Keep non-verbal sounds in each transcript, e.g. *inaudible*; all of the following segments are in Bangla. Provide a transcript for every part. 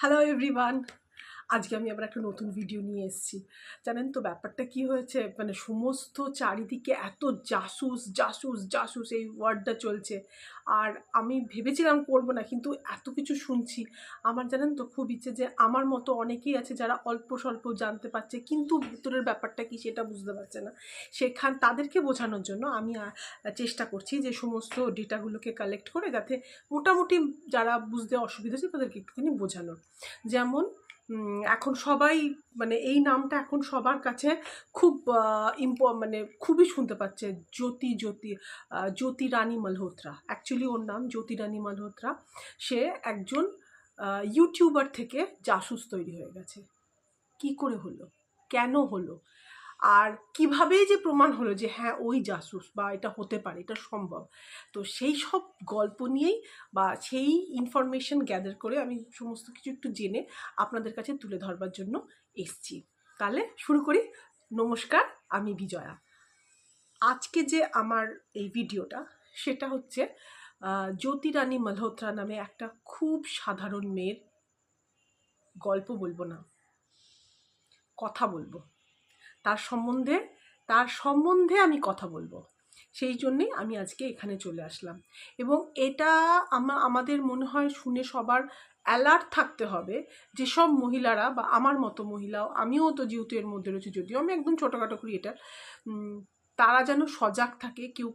Hello, everyone. আজকে আমি আবার একটা নতুন ভিডিও নিয়ে এসেছি। জানেন তো ব্যাপারটা কি হয়েছে? মানে সমস্ত চারিদিকে এত জাসুস জাসুস জাসুস এই ওয়ার্ডটা চলছে। আর আমি ভেবেছিলাম করব না, কিন্তু এত কিছু শুনছি। আমার জানেন তো খুব ইচ্ছে যে আমার মতো অনেকেই আছে যারা অল্প স্বল্প জানতে পারছে, কিন্তু ভিতরের ব্যাপারটা কি সেটা বুঝতে পারছে না। সেখান, তাদেরকে বোঝানোর জন্য আমি চেষ্টা করছি যে সমস্ত ডেটাগুলোকে কালেক্ট করে যাতে মোটামুটি যারা বুঝতে অসুবিধা হচ্ছে তাদেরকে একটুখানি বোঝানোর। যেমন এখন সবাই মানে এই নামটা এখন সবার কাছে খুব ইম্প মানে খুবই শুনতে পাচ্ছে, জ্যোতি জ্যোতি জ্যোতি রানী মালহোত্রা। অ্যাকচুয়ালি ওর নাম জ্যোতি রানী মালহোত্রা। সে একজন ইউটিউবার থেকে জাসুস তৈরি হয়ে গেছে। কি করে হলো? কেন হলো? আর কীভাবে যে প্রমাণ হলো যে হ্যাঁ ওই জাসুস বা এটা হতে পারে এটা সম্ভব। তো সেই সব গল্প নিয়েই বা সেই ইনফরমেশন গ্যাদার করে আমি সমস্ত কিছু একটু জেনে আপনাদের কাছে তুলে ধরবার জন্য এসছি। তাহলে শুরু করি। নমস্কার আমি বিজয়া। আজকে যে আমার এই ভিডিওটা সেটা হচ্ছে আহ, জ্যোতি রানী মালহোত্রা নামে একটা খুব সাধারণ মেয়ের গল্প বলব না কথা বলব। তার সম্বন্ধে তার সম্বন্ধে আমি কথা বলব। সেই জন্যেই আমি আজকে এখানে চলে আসলাম। এবং এটা আমা, আমাদের মনে হয় শুনে সবার অ্যালার্ট থাকতে হবে যেসব মহিলারা বা আমার মতো মহিলাও, আমিও তো যেহেতু এর মধ্যে রয়েছে, যদিও আমি একদম ছোটোখাটো ক্রিয়েটার তারা যেন সজাগ থাকে, কেউ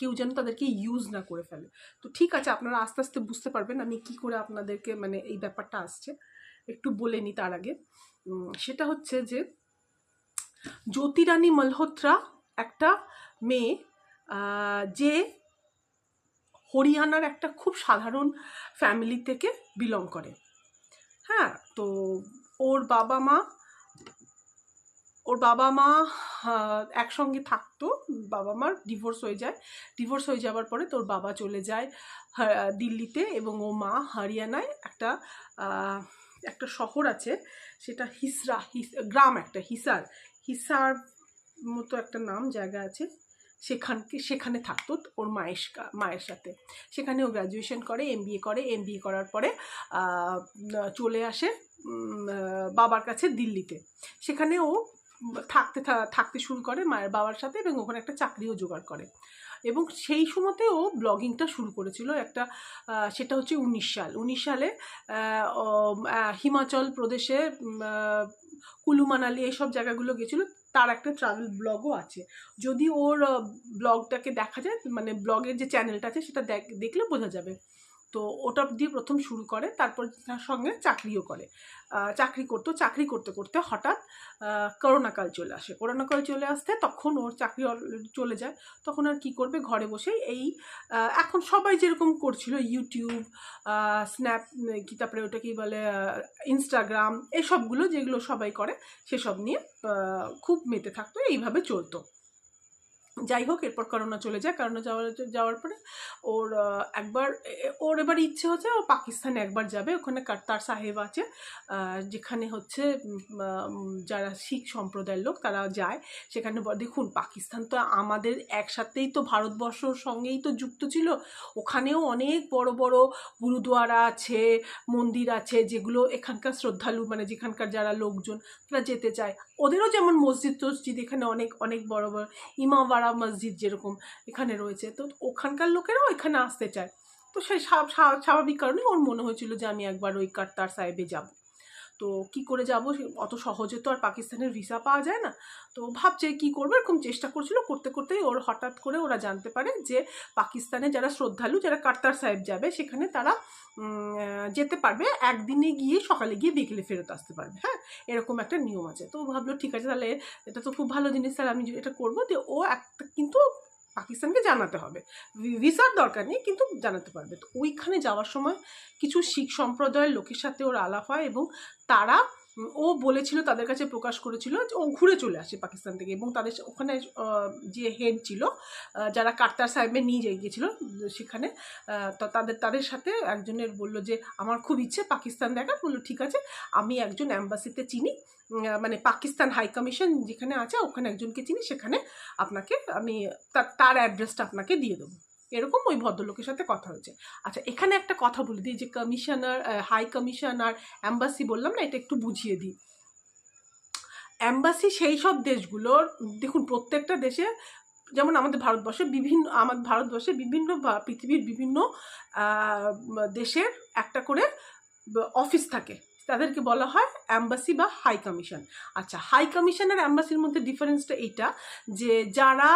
কেউ যেন তাদেরকে ইউজ না করে ফেলে। তো ঠিক আছে, আপনারা আস্তে আস্তে বুঝতে পারবেন আমি কি করে আপনাদেরকে মানে এই ব্যাপারটা আসছে। একটু বলে নিই তার আগে। সেটা হচ্ছে যে জ্যোতিরানী মালহোত্রা একটা মেয়ে যে হরিয়ানার একটা খুব সাধারণ ফ্যামিলি থেকে বিলং করে। হ্যাঁ তো ওর বাবা মা, ওর বাবা মা একসঙ্গে থাকতো, বাবা মার ডিভোর্স হয়ে যায়। ডিভোর্স হয়ে যাওয়ার পরে তোর বাবা চলে যায় দিল্লিতে এবং ও মা হরিয়ানায় একটা একটা শহর আছে, সেটা হিসরা, হিস, গ্রাম একটা, হিসার। হিসার মতো একটা নাম, জায়গা আছে। সেখানকে সেখানে থাকতো ওর মায়ের মায়ের সাথে। সেখানে ও গ্র্যাজুয়েশন করে এম করে। এম করার পরে চলে আসে বাবার কাছে দিল্লিতে। সেখানে ও থাকতে থাকতে শুরু করে মায়ের বাবার সাথে এবং ওখানে একটা চাকরিও জোগাড় করে। এবং সেই সময়তে ও ব্লগিংটা শুরু করেছিল একটা সেটা হচ্ছে উনিশ সাল। উনিশ সালে হিমাচল প্রদেশে কুলু মানালি এইসব জায়গাগুলো গেছিল, তার একটা ট্রাভেল ব্লগও আছে। যদি ওর ব্লগটাকে দেখা যায় মানে ব্লগের যে চ্যানেলটা আছে, সেটা দেখ- দেখলে বোঝা যাবে। তো ওটা দিয়ে প্রথম শুরু করে, তারপর তার সঙ্গে চাকরিও করে। চাকরি করতো, চাকরি করতে করতে হঠাৎ করোনাকাল চলে আসে। করোনাকাল চলে আসতে তখন ওর চাকরি চলে যায়। তখন আর কি করবে? ঘরে বসেই এই এখন সবাই যেরকম করছিল ইউটিউব স্ন্যাপ কি তারপরে ওটা কি বলে ইনস্টাগ্রাম এসবগুলো যেগুলো সবাই করে, সেসব নিয়ে খুব মেতে থাকতো। এইভাবে চলতো। যাই হোক, এরপর করোনা চলে যায়। করোনা যাওয়ার যাওয়ার পরে ওর একবার ওর এবার ইচ্ছে হচ্ছে ও পাকিস্তানে একবার যাবে। ওখানে কার্তার সাহেব আছে যেখানে হচ্ছে যারা শিখ সম্প্রদায়ের লোক, তারা যায়। সেখানে দেখুন, পাকিস্তান তো আমাদের একসাথেই তো ভারতবর্ষর সঙ্গেই তো যুক্ত ছিল। ওখানেও অনেক বড় বড় গুরুদুয়ারা আছে, মন্দির আছে, যেগুলো এখানকার শ্রদ্ধালু মানে যেখানকার যারা লোকজন, তারা যেতে চায়। ওদেরও যেমন মসজিদ, টসজিদ, এখানে অনেক অনেক বড় বড়, ইমামবাড়া মসজিদ যেরকম এখানে রয়েছে। তো ওখানকার লোকেরাও এখানে আসতে চায়। তো সেই স্বা- স্বা- স্বাভাবিক কারণে ওর মনে হয়েছিল যে আমি একবার ওই কার্তার সাহেবে যাব। তো কি করে যাব? অত সহজে তো আর পাকিস্তানের ভিসা পাওয়া যায় না। তো ভাবছে কি করবে? এরকম চেষ্টা করছিল। করতে করতেই ওর হঠাৎ করে ওরা জানতে পারে যে পাকিস্তানে যারা শ্রদ্ধালু, যারা কার্তার সাহেব যাবে, সেখানে তারা যেতে পারবে। একদিনে গিয়ে সকালে গিয়ে বিকেলে ফেরত আসতে পারবে। হ্যাঁ এরকম একটা নিয়ম আছে। তো ভাবলো, ঠিক আছে, তাহলে এটা তো খুব ভালো জিনিস, তাহলে আমি এটা করব। যে ও একটা কিন্তু পাকিস্তানকে জানাতে হবে। ভিসার দরকার নেই, কিন্তু জানাতে পারবে। তো ওইখানে যাওয়ার সময় কিছু শিখ সম্প্রদায়ের লোকের সাথে ওর আলাপ হয় এবং তারা ও বলেছিল, তাদের কাছে প্রকাশ করেছিল যে ও ঘুরে চলে আসে পাকিস্তান থেকে এবং তাদের ওখানে যে হেড ছিল যারা কার্তার সাহেবে নিয়ে যাই গিয়েছিল সেখানে তো, তাদের তাদের সাথে একজনের বলল যে, আমার খুব ইচ্ছে, পাকিস্তান দেখার। বলল, ঠিক আছে, আমি একজন অ্যাম্বাসিতে চিনি। মানে পাকিস্তান হাই কমিশন যেখানে আছে, ওখানে একজনকে চিনি, সেখানে আপনাকে আমি তার তার অ্যাড্রেসটা আপনাকে দিয়ে দেবো। এরকম ওই ভদ্রলোকের সাথে কথা হয়েছে। আচ্ছা এখানে একটা কথা বলে দিই, যে কমিশনার হাই কমিশনার অ্যাম্বাসি বললাম না, এটা একটু বুঝিয়ে দিই। অ্যাম্বাসি সেই সব দেশগুলোর, দেখুন, প্রত্যেকটা দেশে, যেমন আমাদের ভারতবর্ষে বিভিন্ন আমাদের ভারতবর্ষে বিভিন্ন পৃথিবীর বিভিন্ন দেশের একটা করে অফিস থাকে। তাদেরকে বলা হয় অ্যাম্বাসি বা হাই কমিশন আচ্ছা হাই কমিশন আর অ্যাম্বাসির মধ্যে ডিফারেন্সটা এইটা, যে যারা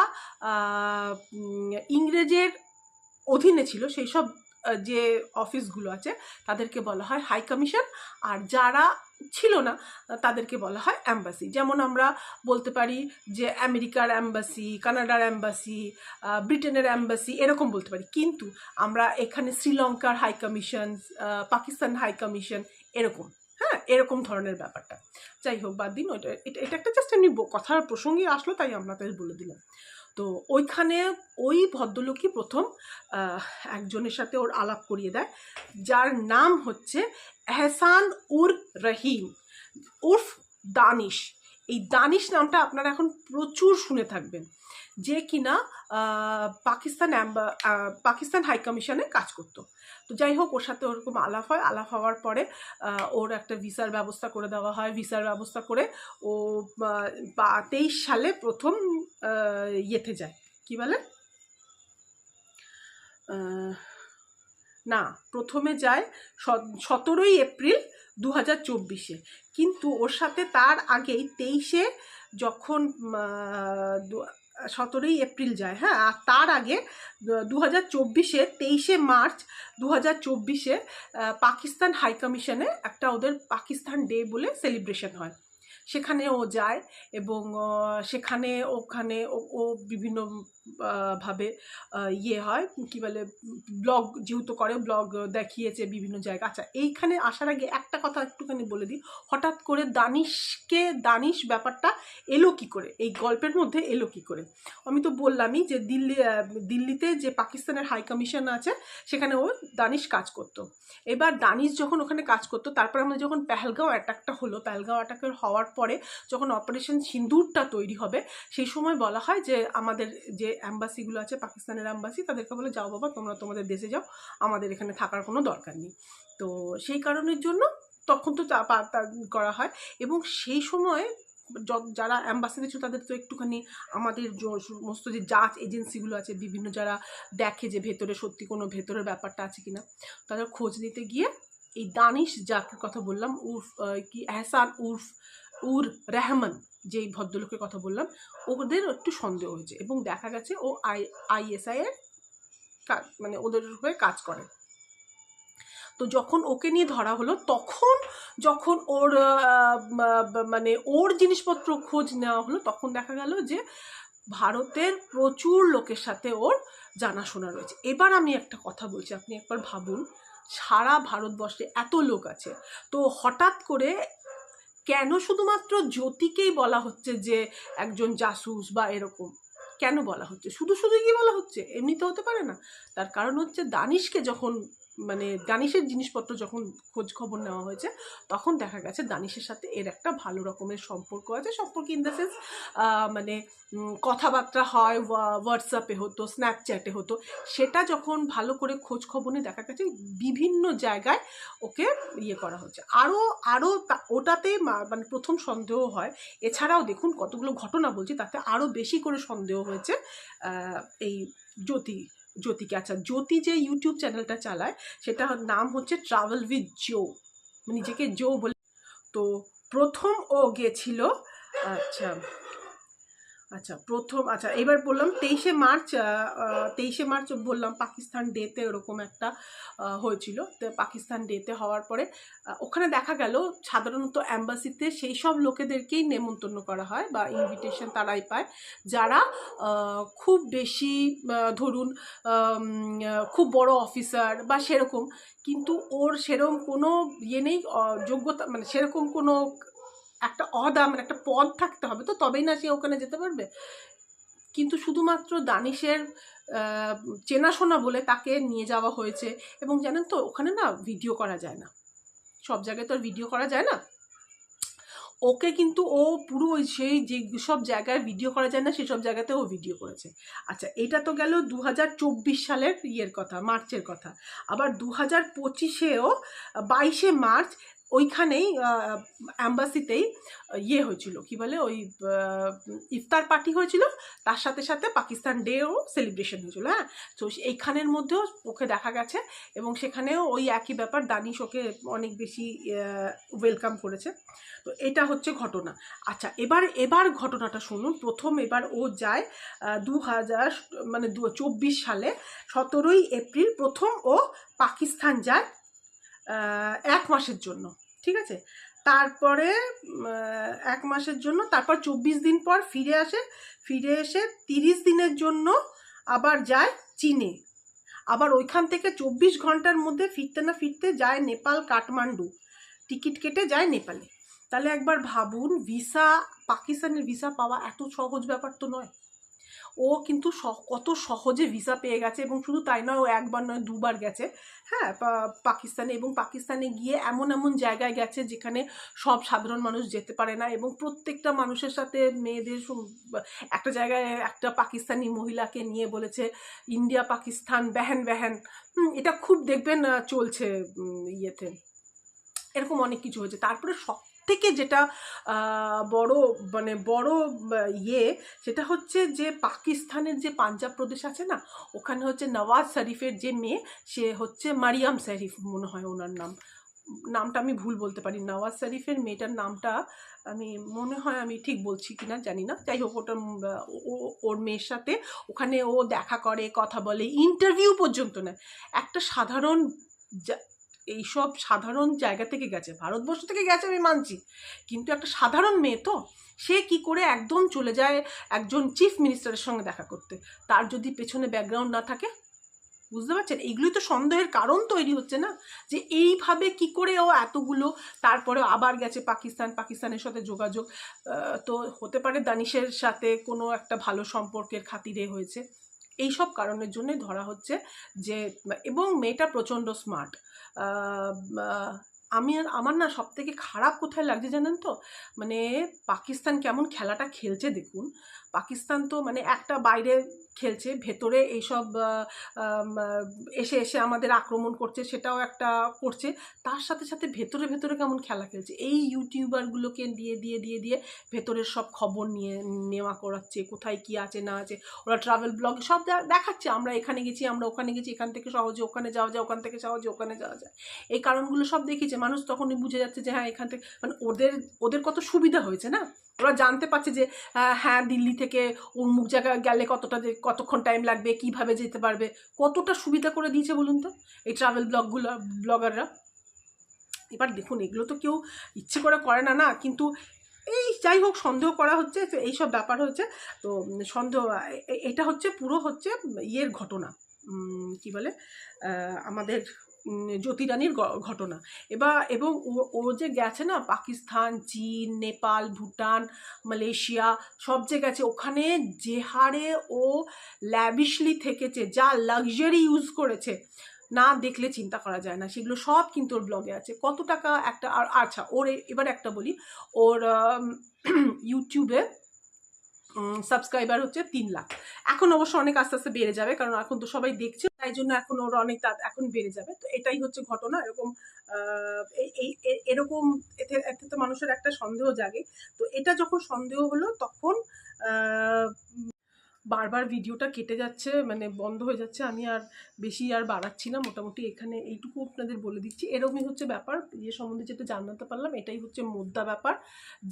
ইংরেজের অধীনে ছিল, সেই সব যে অফিসগুলো আছে, তাদেরকে বলা হয় হাই কমিশন। আর যারা ছিল না, তাদেরকে বলা হয় অ্যাম্বাসি যেমন আমরা বলতে পারি যে আমেরিকার অ্যাম্বাসি কানাডার অ্যাম্বাসি ব্রিটেনের অ্যাম্বাসি এরকম বলতে পারি। কিন্তু আমরা এখানে শ্রীলঙ্কার high commission Pakistan high commission, এরকম। হ্যাঁ এরকম ধরনের ব্যাপারটা। যাই হোক, বাদ দিন, ওইটা, এটা একটা জাস্ট এমনি কথার প্রসঙ্গে আসলো, তাই তাই বলে দিলাম। তো ওইখানে ওই ভদ্রলোকই প্রথম একজনের সাথে ওর আলাপ করিয়ে দেয়, যার নাম হচ্ছে এহসান উর রহিম, উর্ফ দানিশ। এই দানিশ নামটা আপনারা এখন প্রচুর শুনে থাকবেন। যে কিনা পাকিস্তান পাকিস্তান হাই কমিশনে কাজ করতো। তো যাই হোক, ওর সাথে ওরকম আলাপ হয়। আলাপ হওয়ার পরে ওর একটা ভিসার ব্যবস্থা করে দেওয়া হয়। ভিসার ব্যবস্থা করে ও তেইশ সালে প্রথম ইয়েতে যায়। কি বলে? না, প্রথমে যায় সতেরোই এপ্রিল দু হাজার চব্বিশে। কিন্তু ওর সাথে তার আগেই তেইশে যখন সতেরোই এপ্রিল যায় হ্যাঁ? আর তার আগে, দু হাজার চব্বিশে, তেইশে মার্চ দু হাজার চব্বিশে পাকিস্তান হাইকমিশনে একটা ওদের পাকিস্তান ডে বলে সেলিব্রেশন হয়। সেখানে ও যায় এবং সেখানে ওখানে ও- বিভিন্ন ভাবে ইয়ে হয়। কি বলে, ব্লগ যেহেতু করে, ব্লগ দেখিয়েছে বিভিন্ন জায়গা। আচ্ছা এইখানে আসার আগে একটা কথা একটুখানি বলে দিই। হঠাৎ করে দানিশকে, দানিশ ব্যাপারটা এলো কি করে? এই গল্পের মধ্যে এলো কি করে? আমি তো বললামই যে দিল্লি দিল্লিতে যে পাকিস্তানের হাই কমিশন আছে, সেখানে ও দানিশ কাজ করতো। এবার দানিশ যখন ওখানে কাজ করতো, তারপর আমাদের যখন পেহেলগাঁও অ্যাটাকটা হলো, পেহেলগাঁও অ্যাটাকের হওয়ার পরে যখন অপারেশন সিন্দুরটা তৈরি হবে, সেই সময় বলা হয় যে আমাদের যে অ্যাম্বাসিগুলো আছে, পাকিস্তানের অ্যাম্বাসি তাদেরকে বলে, যাও বাবা, তোমরা তোমাদের দেশে যাও, আমাদের এখানে থাকার কোনো দরকার নেই। তো সেই কারণের জন্য তখন তো করা হয় এবং সেই সময় যারা অ্যাম্বাসিতে ছিল, তাদের তো একটুখানি আমাদের সমস্ত যে জাজ এজেন্সিগুলো আছে, বিভিন্ন যারা দেখে যে ভেতরে সত্যি কোনো ভেতরের ব্যাপারটা আছে কিনা, তাদের খোঁজ নিতে গিয়ে এই দানিশ যাকে কথা বললাম, উর্ফ কি, এহসান উর্ফ উর রেহমান যেই ভদ্রলোকের কথা বললাম, ওদের একটু সন্দেহ হয়েছে এবং দেখা গেছে ও আই আইএসআই এর কা- মানে ওদের হয়ে কাজ করে। তো যখন ওকে নিয়ে ধরা হলো, তখন যখন ওর মানে ওর জিনিসপত্র খোঁজ নেওয়া হলো, তখন দেখা গেল যে ভারতের প্রচুর লোকের সাথে ওর জানাশোনা রয়েছে। এবার আমি একটা কথা বলছি, আপনি একবার ভাবুন, সারা ভারতবর্ষে এত লোক আছে। তো হঠাৎ করে কেন শুধুমাত্র জ্যোতিকেই বলা হচ্ছে যে একজন জাসুস বা এরকম? কেন বলা হচ্ছে? শুধু শুধু কি বলা হচ্ছে? এমনিতে হতে পারে না। তার কারণ হচ্ছে দানিশকে যখন মানে দানিশের জিনিসপত্র যখন খোঁজ খবর নেওয়া হয়েছে, তখন দেখা গেছে দানিশের সাথে এর একটা ভালো রকমের সম্পর্ক আছে। সম্পর্ক ইন দ্য সেন্স মানে কথাবার্তা হয় হোয়াটসঅ্যাপে হতো স্ন্যাপচ্যাটে হতো। সেটা যখন ভালো করে খোঁজ খবর নিয়ে দেখা গেছে, বিভিন্ন জায়গায় ওকে ইয়ে করা হচ্ছে আরও আরও ওটাতে মানে প্রথম সন্দেহ হয়। এছাড়াও দেখুন কতগুলো ঘটনা বলছি, তাতে আরও বেশি করে সন্দেহ হয়েছে এই জ্যোতি জ্যোতিকে। আচ্ছা জ্যোতি যে ইউটিউব চ্যানেলটা চালায় সেটা নাম হচ্ছে ট্রাভেল উইথ জো নিজেকে জো বলে। তো প্রথম ও গেছিল আচ্ছা আচ্ছা প্রথম আচ্ছা এবার বললাম তেইশে মার্চ তেইশে মার্চ বললাম পাকিস্তান ডেতে ওরকম একটা হয়েছিল। তো পাকিস্তান ডেতে হওয়ার পরে ওখানে দেখা গেল সাধারণত অ্যাম্বাসিতে সেই সব লোকেদেরকেই নেমন্তন্ন করা হয় বা ইনভিটেশন তারাই পায়। যারা খুব বেশি ধরুন খুব বড় অফিসার বা সেরকম, কিন্তু ওর সেরকম কোনো ইয়ে নেই যোগ্যতা মানে সেরকম কোনো একটা অদা মানে একটা পদ থাকতে হবে তো, তবেই না সে ওখানে যেতে পারবে। কিন্তু শুধুমাত্র দানিশের চেনাশোনা বলে তাকে নিয়ে যাওয়া হয়েছে। এবং জানেন তো, ওখানে না ভিডিও করা যায় না। সব জায়গায় তো আর ভিডিও করা যায় না। ওকে কিন্তু ও পুরো ওই সেই যে সব জায়গায় ভিডিও করা যায় না সেসব জায়গাতে ও ভিডিও করেছে। আচ্ছা এটা তো গেল দু হাজার চব্বিশ সালের ইয়ের কথা, মার্চের কথা। আবার দু হাজার পঁচিশেও বাইশে মার্চ ওইখানেই অ্যাম্বাসিতেই ইয়ে হয়েছিল। কি বলে? ওই ইফতার পার্টি হয়েছিল। তার সাথে সাথে পাকিস্তান ডেও সেলিব্রেশন হয়েছিল হ্যাঁ? তো এইখানের মধ্যেও ওকে দেখা গেছে এবং সেখানেও ওই একই ব্যাপার, দানিশ ওকে অনেক বেশি ওয়েলকাম করেছে। তো এটা হচ্ছে ঘটনা। আচ্ছা এবার এবার ঘটনাটা শুনুন। প্রথম এবার ও যায় দু হাজার মানে দু, চব্বিশ সালে সতেরোই এপ্রিল প্রথম ও পাকিস্তান যায় এক মাসের জন্য। ঠিক আছে? তারপরে এক মাসের জন্য, তারপর চব্বিশ দিন পর ফিরে আসে, ফিরে এসে তিরিশ দিনের জন্য আবার যায় চীনে। আবার ওইখান থেকে চব্বিশ ঘণ্টার মধ্যে ফিরতে না ফিরতে যায় নেপাল, কাঠমান্ডু। টিকিট কেটে যায় নেপালে। তাহলে একবার ভাবুন, ভিসা, পাকিস্তানের ভিসা পাওয়া এত সহজ ব্যাপার তো নয়। ও কিন্তু কত সহজে ভিসা পেয়ে গেছে এবং শুধু তাই নয় ও একবার নয় দুবার গেছে। হ্যাঁ পাকিস্তানে এবং পাকিস্তানে গিয়ে এমন এমন জায়গায় গেছে যেখানে সব সাধারণ মানুষ যেতে পারে না এবং প্রত্যেকটা মানুষের সাথে মেয়েদের একটা জায়গায় একটা পাকিস্তানি মহিলাকে নিয়ে বলেছে ইন্ডিয়া পাকিস্তান বেহেন হুম, এটা খুব দেখবেন চলছে ইয়েতে। এরকম অনেক কিছু হয়েছে। তারপরে সব থেকে যেটা বড় মানে বড় ইয়ে সেটা হচ্ছে যে পাকিস্তানের যে পাঞ্জাব প্রদেশ আছে না, ওখানে হচ্ছে নওয়াজ শরীফের যে মেয়ে, সে হচ্ছে মারিয়াম শরীফ মনে হয় ওনার নাম। নামটা আমি ভুল বলতে পারি। নওয়াজ শরীফের মেয়েটার নামটা আমি, মনে হয় আমি ঠিক বলছি কিনা জানি না। যাই হোক, ওটা ওর মেয়ের সাথে ওখানে ও দেখা করে, কথা বলে, ইন্টারভিউ পর্যন্ত নেয়। একটা সাধারণ জা- এইসব সাধারণ জায়গা থেকে গেছে, ভারতবর্ষ থেকে গেছে আমি মানছি। কিন্তু একটা সাধারণ মেয়ে তো, সে কি করে একদম চলে যায় একজন চিফ মিনিস্টারের সঙ্গে দেখা করতে? তার যদি পেছনে ব্যাকগ্রাউন্ড না থাকে? বুঝতে পারছেন? এইগুলোই তো সন্দেহের কারণ তৈরি হচ্ছে না? যে এইভাবে কি করে ও এতগুলো, তারপরে আবার গেছে পাকিস্তান, পাকিস্তানের সাথে যোগাযোগ। তো হতে পারে দানিশের সাথে কোনো একটা ভালো সম্পর্কের খাতিরে হয়েছে। এই সব কারণের জন্য ধরা হচ্ছে যে, এবং মেয়েটা প্রচণ্ড স্মার্ট আমি আমার না সব থেকে খারাপ কোথায় লাগছে জানেন তো? মানে পাকিস্তান কেমন খেলাটা খেলছে দেখুন। পাকিস্তান তো মানে একটা বাইরে খেলছে, ভেতরে এইসব এসে এসে আমাদের আক্রমণ করছে, সেটাও একটা করছে। তার সাথে সাথে ভেতরে ভেতরে কেমন খেলা খেলছে? এই ইউটিউবারগুলোকে দিয়ে দিয়ে দিয়ে দিয়ে ভেতরের সব খবর নিয়ে নেওয়া করাচ্ছে, কোথায় কি আছে, না আছে। ওরা ট্রাভেল ব্লগ সব দেখাচ্ছে, আমরা এখানে গেছি, আমরা ওখানে গেছি, এখান থেকে সহজে ওখানে যাওয়া যায়, ওখান থেকে সহজে ওখানে যাওয়া যায়। এই কারণগুলো সব দেখিয়েছে, মানুষ তখনই বুঝে যাচ্ছে যে হ্যাঁ এখান থেকে মানে ওদের ওদের কত সুবিধা হয়েছে না? ওরা জানতে পারছে যে হ্যাঁ দিল্লি থেকে উন্মুখ জায়গায় গেলে কতটা কতক্ষণ টাইম লাগবে, কীভাবে যেতে পারবে, কতটা সুবিধা করে দিয়েছে বলুন তো এই ট্রাভেল ব্লগগুলো ব্লগাররা এবার দেখুন, এগুলো তো কেউ ইচ্ছে করে করে না না? কিন্তু এই যাই হোক, সন্দেহ করা হচ্ছে এইসব ব্যাপার হচ্ছে, তো সন্দেহ এটা হচ্ছে, পুরো হচ্ছে ইয়ের ঘটনা। কি বলে? আমাদের উম, জ্যোতি রানীর গ- ঘটনা। এবার এবং ও- ও যে গেছে না পাকিস্তান চীন নেপাল ভুটান মালয়েশিয়া সব যে গেছে ওখানে যে হারে ও ল্যাবিশলি থেকেছে যা লাক্সারি ইউজ করেছে না দেখলে চিন্তা করা যায় না। সেগুলো সব কিন্তু ওর ব্লগে আছে। কত টাকা একটা আর আচ্ছা ওর এবার একটা বলি ওর ইউটিউবে *clears throat* সাবস্ক্রাইবার হচ্ছে তিন লাখ। এখন অবশ্য অনেক আস্তে আস্তে বেড়ে যাবে, কারণ এখন তো সবাই দেখছে, তাই জন্য এখন ওর অনেক তা- এখন বেড়ে যাবে। তো এটাই হচ্ছে ঘটনা, এরকম এই এরকম এতে এতে তো মানুষের একটা সন্দেহ জাগে। তো এটা যখন সন্দেহ হলো, তখন বারবার ভিডিওটা কেটে যাচ্ছে মানে বন্ধ হয়ে যাচ্ছে, আমি আর বেশি আর বাড়াচ্ছি না, মোটামুটি এখানে এইটুকু আপনাদের বলে দিচ্ছি। এরকমই হচ্ছে ব্যাপার ইয়ে সম্বন্ধে যেটা জানাতে পারলাম, এটাই হচ্ছে মুদ্রা ব্যাপার,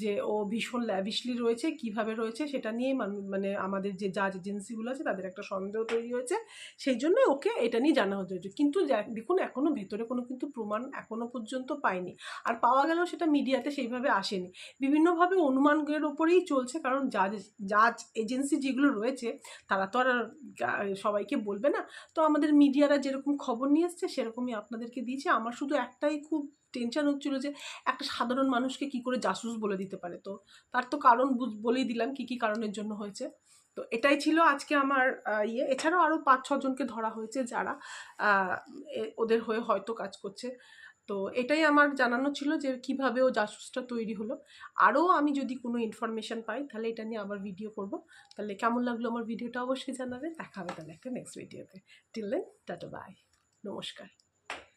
যে ও ভীষণ ল্যাভিশলি রয়েছে, কীভাবে রয়েছে সেটা নিয়ে মানে আমাদের যে জাজ এজেন্সিগুলো আছে, তাদের একটা সন্দেহ তৈরি হয়েছে। সেই জন্য ওকে এটা নিয়ে জানা হয়েছে। কিন্তু দেখুন এখনও ভেতরে কোনো কিন্তু প্রমাণ এখনও পর্যন্ত পাইনি। আর পাওয়া গেলেও সেটা মিডিয়াতে সেইভাবে আসেনি। বিভিন্নভাবে অনুমানের ওপরেই চলছে, কারণ জাজ জাজ এজেন্সি যেগুলো রয়েছে তারা তো আর সবাইকে বলবে না। তো আমাদের মিডিয়ারা যেরকম খবর নিয়ে এসছে, সেরকমই আপনাদেরকে দিয়েছে। আমার শুধু একটাই খুব টেনশন হচ্ছিল যে একটা সাধারণ মানুষকে কি করে জাসুস বলে দিতে পারে তো? তার তো কারণ বলেই দিলাম কি কি কারণের জন্য হয়েছে। তো এটাই ছিল আজকে আমার ইয়ে। এছাড়াও আরও পাঁচ, ছজনকে ধরা হয়েছে যারা ওদের হয়ে হয়তো কাজ করছে। তো এটাই আমার জানানো ছিল যে কীভাবে ও জাসুসটা তৈরি হলো। আরও আমি যদি কোনো ইনফরমেশান পাই, তাহলে এটা নিয়ে আবার ভিডিও করব। তাহলে কেমন লাগল আমার ভিডিওটা অবশ্যই জানাবে। দেখা হবে তাহলে একটা নেক্সট ভিডিওতে টিল দেন টাটা বাই নমস্কার।